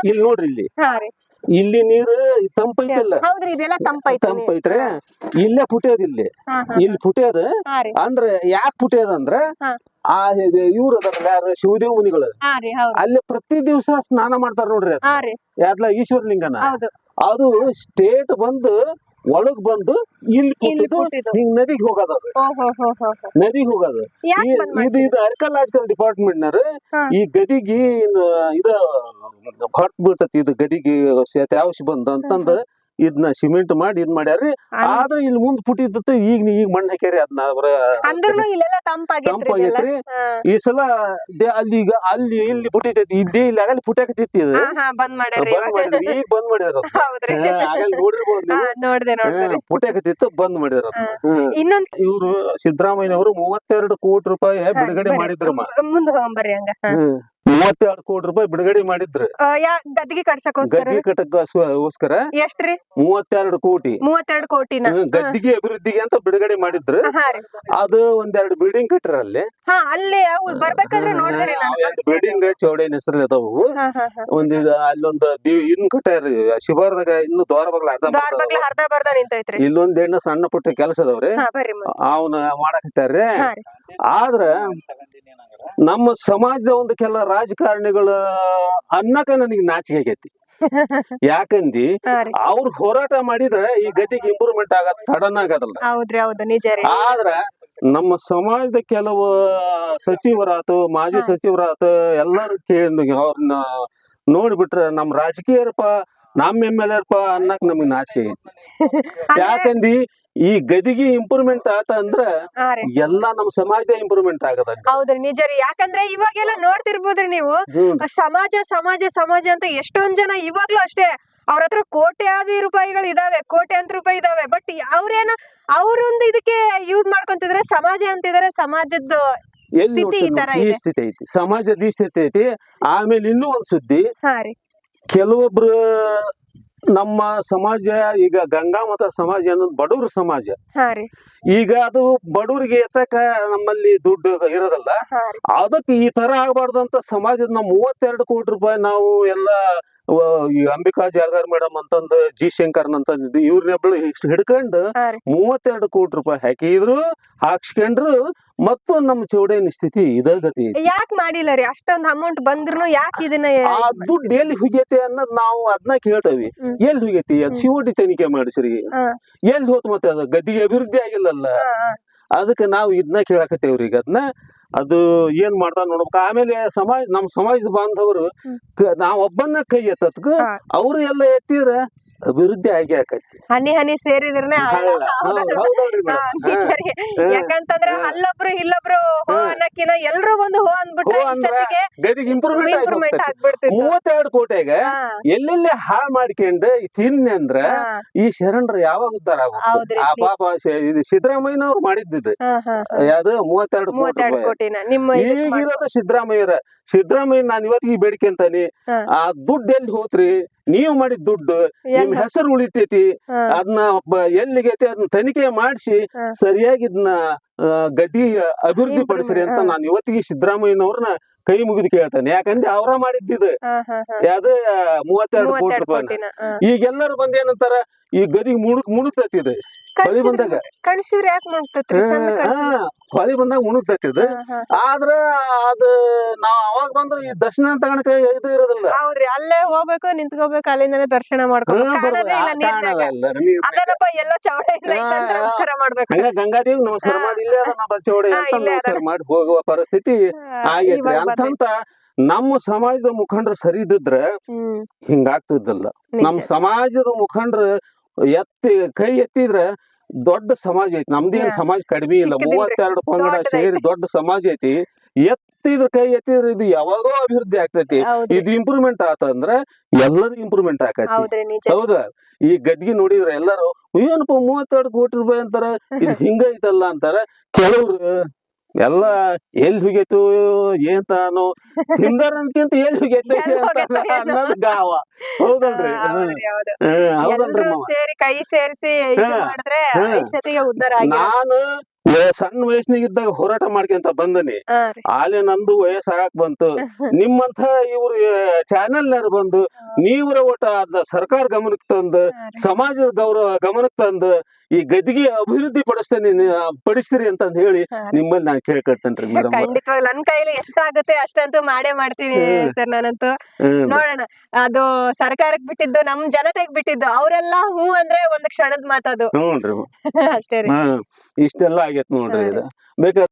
[SPEAKER 2] ಇಲ್ಲಿ ನೋಡ್ರಿ ಇಲ್ಲಿ.
[SPEAKER 1] ಹಾ ರೀ.
[SPEAKER 2] ಇಲ್ಲಿ ನೀರು ತಂಪೈತಲ್ಲ
[SPEAKER 1] ಹೌದ್ರಿ ಇದೆಲ್ಲ ತಂಪೈತಿ
[SPEAKER 2] ತಂಪೈತ್ರೆ ಇಲ್ಲೇ ಪುಟ್ಯದ ಇಲ್ಲಿ. ಇಲ್ಲಿ ಪುಟ್ಯದ ಅಂದ್ರೆ ಯಾಕೆ ಪುಟ್ಯದ ಅಂದ್ರ. ಆ ಇವ್ರ ಯಾರು ಶಿವದೇವ ಮುನಿಗಳು. ಅಲ್ಲಿ ಪ್ರತಿ ದಿವಸ ಸ್ನಾನ ಮಾಡ್ತಾರ ನೋಡ್ರಿ ಯಾರ್ಲ ಈಶ್ವರಲಿಂಗನ. ಅದು ಸ್ಟೇಟ್ ಬಂದು ಒಳಗ್ ಬಂದು ಇಲ್ಲಿ. ಹಿಂಗ್ ನದಿಗೆ ಹೋಗೋದು ನದಿಗ್ ಹೋಗೋದು. ಇದು? ಇದು ಅರ್ಕಲಾಜಿಕಲ್ ಡಿಪಾರ್ಟ್ಮೆಂಟ್
[SPEAKER 1] ನಾರ
[SPEAKER 2] ಈ ಗದಿಗಿ ಇದ ಹೊಟ್ ಬೀಳ್ತತಿ ಇದು ಸೇತೆ ತ್ಯಾವಶ್ ಬಂದ ಅಂತಂದ ಇದನ್ನ ಸಿಮೆಂಟ್ ಮಾಡಿ ಇದ್ ಮಾಡ್ಯಾರ್ರಿ. ಆದ್ರೆ ಇಲ್ಲಿ ಮುಂದ್ ಪುಟ್ಟಿದ್ದ ಈಗ ಈಗ ಮಣ್ಣು ಹಾಕ್ಯಾರಿ ಅದನ್ನ ಅವ್ರ
[SPEAKER 1] ತಂಪಾಗೈತ್ರಿ
[SPEAKER 2] ಈ ಸಲ ಅಲ್ಲಿ ಈಗ ಅಲ್ಲಿ ಇಲ್ಲಿ ಪುಟ್ಟಿತೈತಿ ಇಲ್ಲಿ ಇಲ್ಲಿ ಆಗಲ್ಲಿ ಪುಟ್ಟಾಕತಿತ್ತು ಇದು.
[SPEAKER 1] ಬಂದ್ ಮಾಡ್ಯಾರ
[SPEAKER 2] ಬಂದ್ ಈಗ ಬಂದ್ ಮಾಡ್ಯಾರ ಆಗಲ್ಲಿ ನೋಡಿರ್ಬೋದು ಪುಟ್ಟಾಕತಿತ್ತು ಬಂದ್ ಮಾಡಿದ್ರು.
[SPEAKER 1] ಇನ್ನೊಂದ್
[SPEAKER 2] ಇವ್ರು ಸಿದ್ದರಾಮಯ್ಯನವರು ಮೂವತ್ತೆರಡು ಕೋಟಿ ರೂಪಾಯಿ ಬಿಡುಗಡೆ. ಮಾಡಿದ್ರಮ್ಮ
[SPEAKER 1] ಮುಂದೆ ಹಂಗ.
[SPEAKER 2] ಮೂವತ್ತೆರಡು ಕೋಟಿ ರೂಪಾಯಿ ಬಿಡುಗಡೆ ಮಾಡಿದ್ರು
[SPEAKER 1] ಆ, ಯಾ ಗದ್ದಿಗೆ ಕಟ್ಸಕ್ಕೋಸ್ಕರ?
[SPEAKER 2] ಗದ್ದೆ ಕಟ್ಟಕ್ಕೋಸ್ಕರ
[SPEAKER 1] ಎಷ್ಟ್ರಿ?
[SPEAKER 2] ಮೂವತ್ತೆರಡು ಕೋಟಿ.
[SPEAKER 1] ಮೂವತ್ತೆರಡು ಕೋಟಿನ.
[SPEAKER 2] ಹ್ಮ್, ಗದ್ದಿಗೆ ಅಭಿವೃದ್ಧಿಗೆ ಅಂತ ಬಿಡುಗಡೆ ಮಾಡಿದ್ರು
[SPEAKER 1] ಹಾ ರೀ.
[SPEAKER 2] ಅದು ಒಂದೆರಡು ಬಿಲ್ಡಿಂಗ್ ಕಟ್ಟರ ಅಲ್ಲಿ
[SPEAKER 1] ಹಾ ಅಲ್ಲಿ ಅವು ಬರ್ಬೇಕಾದ್ರೆ ನೋಡಿದ್ರಿ ನಾನು.
[SPEAKER 2] ಎರಡು ಬಿಲ್ಡಿಂಗ್ ಚೌಡೇನ ಹೆಸರು ಅದಾವು.
[SPEAKER 1] ಹಾ ಹಾ ಹಾ.
[SPEAKER 2] ಒಂದ್ ಇದು ಅಲ್ಲೊಂದು ದಿವ್ ಇನ್ ಕಟ್ಟ ಶಿಬಾರ್ದಾಗ ಇನ್ನು ದ್ವಾರ ಬಗ್ಲ ಅರ್ಧ
[SPEAKER 1] ದಾರ್ ಬಗ್ಲ ಬರ್ದ ನಿಂತೈತ್ರಿ.
[SPEAKER 2] ಇಲ್ಲೊಂದ್ ಹೆಣ್ಣು ಸಣ್ಣ ಪುಟ್ಟ ಕೆಲಸ ಅದಾವ್ರಿ.
[SPEAKER 1] ಹಾ ಬರ್ರಿ ಮುಂದೆ.
[SPEAKER 2] ಅವನ ಮಾಡಕತ್ತಾರ್ರಿ
[SPEAKER 1] ಹಾ ರೀ.
[SPEAKER 2] ಆದ್ರ ನಮ್ಮ ಸಮಾಜದ ಒಂದು ಕೆಲ ರಾಜಕಾರಣಿಗಳು ಅನ್ನಕ ನನಗೆ ನಾಚಿಕೆ ಆಗೈತಿ. ಯಾಕಂದಿ ಅವ್ರ ಹೋರಾಟ ಮಾಡಿದ್ರೆ ಈ ಗತಿಗೆ ಇಂಪ್ರೂವ್ಮೆಂಟ್ ಆಗ ಸಡನ್ ಆಗದಲ್ಲ ಆದ್ರ ನಮ್ಮ ಸಮಾಜದ ಕೆಲವು ಸಚಿವರಾತು ಮಾಜಿ ಸಚಿವರಾತು ಎಲ್ಲರೂ ಕೇಳಿ ಅವ್ರನ್ನ ನೋಡ್ಬಿಟ್ರೆ ನಮ್ ರಾಜಕೀಯರಪ್ಪ ನಮ್ ಎಂ ಎಲ್ ಎರ್ಪ ಅನ್ನಕ್ ನಮಗ್ ನಾಚಿಕೆ ಐತಿ ಯಾಕಂದಿ ಈ ಗದಿಗೆ ಇಂಪ್ರೂವ್ಮೆಂಟ್ ಆತ ಅಂದ್ರ ಎಲ್ಲಾ ನಮ್ ಸಮಾಜದ ಇಂಪ್ರೂವ್ಮೆಂಟ್ ಆಗದ
[SPEAKER 1] ಹೌದ್ರಿ ನಿಜ ರೀ. ಯಾಕಂದ್ರೆ ಇವಾಗೆಲ್ಲ ನೋಡ್ತಿರ್ಬೋದ್ರಿ ನೀವು ಸಮಾಜ ಸಮಾಜ ಸಮಾಜ ಅಂತ ಎಷ್ಟೊಂದ್ ಜನ ಇವಾಗ್ಲೂ ಅಷ್ಟೇ ಅವ್ರ ಹತ್ರ ಕೋಟ್ಯಾದಿ ರೂಪಾಯಿಗಳು ಇದಾವೆ ಕೋಟ್ಯಾಂತರ ರೂಪಾಯಿ ಇದಾವೆ. ಬಟ್ ಅವ್ರೇನ ಅವ್ರೊಂದು ಇದಕ್ಕೆ ಯೂಸ್ ಮಾಡ್ಕೊಂತಿದ್ರೆ ಸಮಾಜ ಅಂತಿದಾರೆ ಸಮಾಜದ
[SPEAKER 2] ಎಲ್ಲಿ
[SPEAKER 1] ಸ್ಥಿತಿ ಈ.
[SPEAKER 2] ಸ್ಥಿತಿ ಐತಿ? ಸಮಾಜದ ಈ ಸ್ಥಿತಿ ಐತಿ ಆಮೇಲೆ ಇನ್ನೂ ಒಂದ್ ಸುದ್ದಿ. ಕೆಲವೊಬ್ರು ನಮ್ಮ ಸಮಾಜ ಈಗ ಗಂಗಾ ಮತ ಸಮಾಜ ಅನ್ನೋದು ಬಡವ್ರ ಸಮಾಜ.
[SPEAKER 1] ಹಾ ರೀ.
[SPEAKER 2] ಈಗ ಅದು ಬಡವ್ರಿಗೆ ಎತ್ತಕ ನಮ್ಮಲ್ಲಿ ದುಡ್ಡು ಇರೋದಲ್ಲ ಅದಕ್ಕೆ ಈ ತರ ಆಗ್ಬಾರ್ದಂತ ಸಮಾಜದ ನಾವು ಮೂವತ್ತೆರಡು ಕೋಟಿ ರೂಪಾಯಿ ನಾವು ಎಲ್ಲ ಈ ಅಂಬಿಕಾ ಜಾರ್ಗಾರ್ ಮೇಡಮ್ ಅಂತಂದ ಜಿ ಶಂಕರ್ನ್ ಅಂತಂದಿದ್ದು ಇವ್ರನ್ನೆಬ್ಳು ಇಷ್ಟು ಹಿಡ್ಕೊಂಡು ಮೂವತ್ತೆರಡು ಕೋಟಿ ರೂಪಾಯಿ ಹಾಕಿದ್ರು ಹಾಕ್ಸ್ಕೊಂಡ್ರು ಮತ್ತು ನಮ್ಮ ಚೌಡೇನ ಸ್ಥಿತಿ ಇದಾಗತಿ
[SPEAKER 1] ಯಾಕೆ ಮಾಡಿಲ್ಲ ರೀ? ಅಷ್ಟೊಂದು ಅಮೌಂಟ್ ಬಂದ್ರು ಯಾಕೆ ಇದನ್ನ
[SPEAKER 2] ಆ ದುಡ್ಡು ಎಲ್ಲಿ ಹುಗೇತಿ ಅನ್ನೋದ್ ನಾವು ಅದನ್ನ ಕೇಳ್ತೇವಿ. ಎಲ್ಲಿ ಹುಗೇತಿ ಅದ್ ಓಡಿ ತನಿಖೆ ಮಾಡಿಸ್ರಿ. ಎಲ್ಲಿ ಹೋತ್ ಮತ್ತೆ ಅದ? ಗದ್ದಿಗೆ ಅಭಿವೃದ್ಧಿ ಆಗಿಲ್ಲಲ್ಲ. ಅದಕ್ಕೆ ನಾವು ಇದನ್ನ ಕೇಳಾಕತ್ತೇವ್ರಿ ಈಗ. ಅದನ್ನ ಅದು ಏನ್ ಮಾಡ್ತಾರ ನೋಡ್ಬೇಕು ಆಮೇಲೆ ಸಮಾಜ ನಮ್ಮ ಸಮಾಜದ ಬಾಂಧವರು ನಾವ್ ಒಬ್ಬನ್ನ ಕೈ ಎತ್ತತ್ಕ. ಅವ್ರು ಎಲ್ಲ ಎತ್ತಿದ್ರ ಅಭಿವೃದ್ಧಿ ಆಗಿ ಆಕತಿ.
[SPEAKER 1] ಹನಿ ಹನಿ ಸೇರಿದ್ರನೆ. ಯಾಕಂತಂದ್ರ. ಅಲ್ಲೊಬ್ರು ಇಲ್ಲೊಬ್ರು ಹೋ ಅನ್ನಕಿನ ಎಲ್ರು ಬಂದು ಹೋ ಅಂದ್ಬಿಟ್ರೆ ಇಷ್ಟೊತ್ತಿಗೆ
[SPEAKER 2] ಇಂಪ್ರೂವ್ಮೆಂಟ್
[SPEAKER 1] ಇಂಪ್ರೂವ್ಮೆಂಟ್
[SPEAKER 2] ಆಗಿ
[SPEAKER 1] ಆಗ್ಬಿಡ್ತಿತ್ತು.
[SPEAKER 2] ಮೂವತ್ತೆರಡು
[SPEAKER 1] ಕೋಟೆಗೆ
[SPEAKER 2] ಎಲ್ಲೆಲ್ಲಿ ಹಾಳ್ ಮಾಡ್ಕೊಂಡು ತಿನ್ನಿ ಅಂದ್ರ ಈ ಶರಣರು ಯಾವಾಗ ಉದ್ದಾರ ಆಗುತ್ತೆ. ಆ ಪಾಪ ಇದು ಸಿದ್ದರಾಮಯ್ಯನವ್ರು ಮಾಡಿದ್ದಿದ್ದು. ಯಾವ್ದು? ಮೂವತ್ತೆರಡು ಕೋಟಿ
[SPEAKER 1] ಮೂವತ್ತೆರಡು ಕೋಟಿನ. ನಿಮ್ಮ
[SPEAKER 2] ಈಗಿರೋದು ಸಿದ್ದರಾಮಯ್ಯರ. ಸಿದ್ದರಾಮಯ್ಯ ನಾನು ಇವತ್ತಿಗೆ ಬೇಡಿಕೆ ಅಂತಾನೆ. ಆ ದುಡ್ಡು ಎಲ್ಲಿ ಹೋತ್ರಿ? ನೀವು ಮಾಡಿದ ದುಡ್ಡು ನಿಮ್ ಹೆಸರು ಉಳಿತೈತಿ ಅದನ್ನ ಎಲ್ಲಿಗೈತಿ ಅದನ್ನ ತನಿಖೆ ಮಾಡಿಸಿ ಸರಿಯಾಗಿ ಇದನ್ನ ಗದಿ ಅಭಿವೃದ್ಧಿ ಪಡಿಸ್ರಿ ಅಂತ. ನಾನು ಇವತ್ತಿಗೆ ಸಿದ್ದರಾಮಯ್ಯನವ್ರನ್ನ ಕೈ ಮುಗಿದು ಕೇಳ್ತಾನೆ. ಯಾಕಂದ್ರೆ ಅವರ
[SPEAKER 1] ಹಾ.
[SPEAKER 2] ಯಾವ್ದು ಮೂವತ್ತೆರಡು ಕೋಟಿ ರೂಪಾಯಿ
[SPEAKER 1] ಈಗೆಲ್ಲರೂ ಬಂದ
[SPEAKER 2] ಈಗ ಎಲ್ಲರೂ ಬಂದ್ ಏನಂತಾರ ಈ ಗದಿಗೆ ಮುಣುಕ್ ಮುಣುಕ್ತೈತಿದೆ ಹೊಳಿ ಬಂದಾಗ.
[SPEAKER 1] ಕಳ್ಸಿದ್ರೆ ಯಾಕೆ ಮಾಡ್ತೈತ್ರಿ.
[SPEAKER 2] ಹೊಳಿ ಬಂದಾಗ
[SPEAKER 1] ಹಾ, ಹಾ.
[SPEAKER 2] ಆದ್ರ ಅದ ನಾವ್ ಅವಾಗ ಬಂದ್ರ ಈ ದರ್ಶನ ತಗಣಕ ಇದು ಇರೋದಿಲ್ಲ.
[SPEAKER 1] ಹೌದ್ರಿ ಅಲ್ಲೇ ಹೋಗ್ಬೇಕು ನಿಂತ್ಕೋಬೇಕು ಅಲ್ಲಿಂದನೇ ದರ್ಶನ ಮಾಡ್ಕೋಬೇಕು. ಎಲ್ಲೋ ಐತೆ ನಮಸ್ಕಾರ ಮಾಡ್ಬೇಕು.
[SPEAKER 2] ಗಂಗಾದೇವಿ ನಮಸ್ಕಾರ ಮಾಡಿ ಇಲ್ಲೇ ಅದ ನಮ್ಮ ಚೌಡಿ ನಮಸ್ಕಾರ ಮಾಡಿ ಹೋಗುವ ಪರಿಸ್ಥಿತಿ ಆಗೈತ್ರಿ. ಅಂತಂತ ನಮ್ಮ ಸಮಾಜದ ಮುಖಂಡರು ಸರಿ ಇದ್ದಿದ್ರ ಹಿಂಗಾಗ್ತಿದ್ದಲ್ಲ. ನಮ್ ಸಮಾಜದ ಮುಖಂಡರು ಎತ್ತಿ ಕೈ ಎತ್ತಿದ್ರ ದೊಡ್ಡ ಸಮಾಜ ಐತಿ. ನಮ್ದೇನ್. ಸಮಾಜ ಕಡಿಮೆ ಇಲ್ಲ. ಮೂವತ್ತೆರಡು ಪಂಗಡ ಸೇರಿ ದೊಡ್ಡ ಸಮಾಜ ಐತಿ. ಎತ್ತಿದ್ರ ಕೈ ಎತ್ತಿದ್ರ ಇದು ಯಾವಾಗೋ ಅಭಿವೃದ್ಧಿ ಆಗ್ತೈತಿ. ಇದು ಇಂಪ್ರೂವ್ಮೆಂಟ್ ಆತಂದ್ರೆ ಎಲ್ಲರೂ ಇಂಪ್ರೂವ್ಮೆಂಟ್ ಆಕತಿ. ಹೌದ? ಈ ಗದ್ಗಿ ನೋಡಿದ್ರ ಎಲ್ಲರೂ ಏನಪ್ಪ ಮೂವತ್ತೆರಡು ಕೋಟಿ ರೂಪಾಯಿ ಅಂತಾರ. ಇದು ಹಿಂಗ ಐತಲ್ಲ ಅಂತಾರ. ಕೆಲವ್ರು ಎಲ್ಲ ಎಲ್ಲಿ ಹೋಗೈತು ಏನ್ ತಿಂದಾರ ಅಂದ್ಕಿಂತ ಎಲ್ಲಿ ಹೋಗೈತೆ. ಅನ್ನೋದು ಗಾವ. ಹೌದಲ್ರಿ? ಹೌದಲ್ರಿ
[SPEAKER 1] ಸೇರಿ ಕೈ ಸೇರಿಸಿ ಮಾಡಿದ್ರೆ
[SPEAKER 2] ನಾನು ಸಣ್ಣ ಸಣ್ಣ ವಯಸ್ಸಿನಾಗಿದ್ದಾಗ ಹೋರಾಟ ಮಾಡ್ಕೊಂತ ಬಂದನಿ. ಆಲೆ ನಂದು ವಯಸ್ಸಾಗಕ್ ಬಂತು. ನಿಮ್ಮಂತ ಇವ್ರ ಚಾನೆಲ್ ಬಂದು ನೀವ್ರ ಒಟ್ಟ ಸರ್ಕಾರ ಗಮನಕ್ಕೆ ತಂದು ಸಮಾಜದ ಗೌರವ ಗಮನಕ್ಕೆ ತಂದು ಈ ಗದಿಗೆ ಅಭಿವೃದ್ಧಿ ಪಡಿಸ್ತೇನೆ ಪಡಿಸ್ತೀರಿ ಅಂತ ಹೇಳಿ. ನಿಮ್ಮಲ್ಲಿ ನಾನು ಕೇಳ್ಕೊಳ್ತೇನ್ರಿ ಮೇಡಮ್
[SPEAKER 1] ನನ್ನ ನನ್ ಕೈಲಿ ಎಷ್ಟಾಗುತ್ತೆ ಅಷ್ಟಂತೂ ಮಾಡೇ ಮಾಡ್ತೀನಿ ಸರ್ ನಾನಂತೂ. ನೋಡೋಣ ಅದು ಸರ್ಕಾರಕ್ ಬಿಟ್ಟಿದ್ದು ನಮ್ ಜನತೆಗ್ ಬಿಟ್ಟಿದ್ದು ಅವರೆಲ್ಲ ಹೂ ಅಂದ್ರೆ ಒಂದ್ ಕ್ಷಣದ ಮಾತದು
[SPEAKER 2] ನೋಡ್ರಿ
[SPEAKER 1] ಅಷ್ಟೇ ರೀ.
[SPEAKER 2] ಇಷ್ಟೆಲ್ಲ ಆಗೈತ್ ನೋಡ್ರಿ ಇದು. ಬೇಕಾದ್ರೆ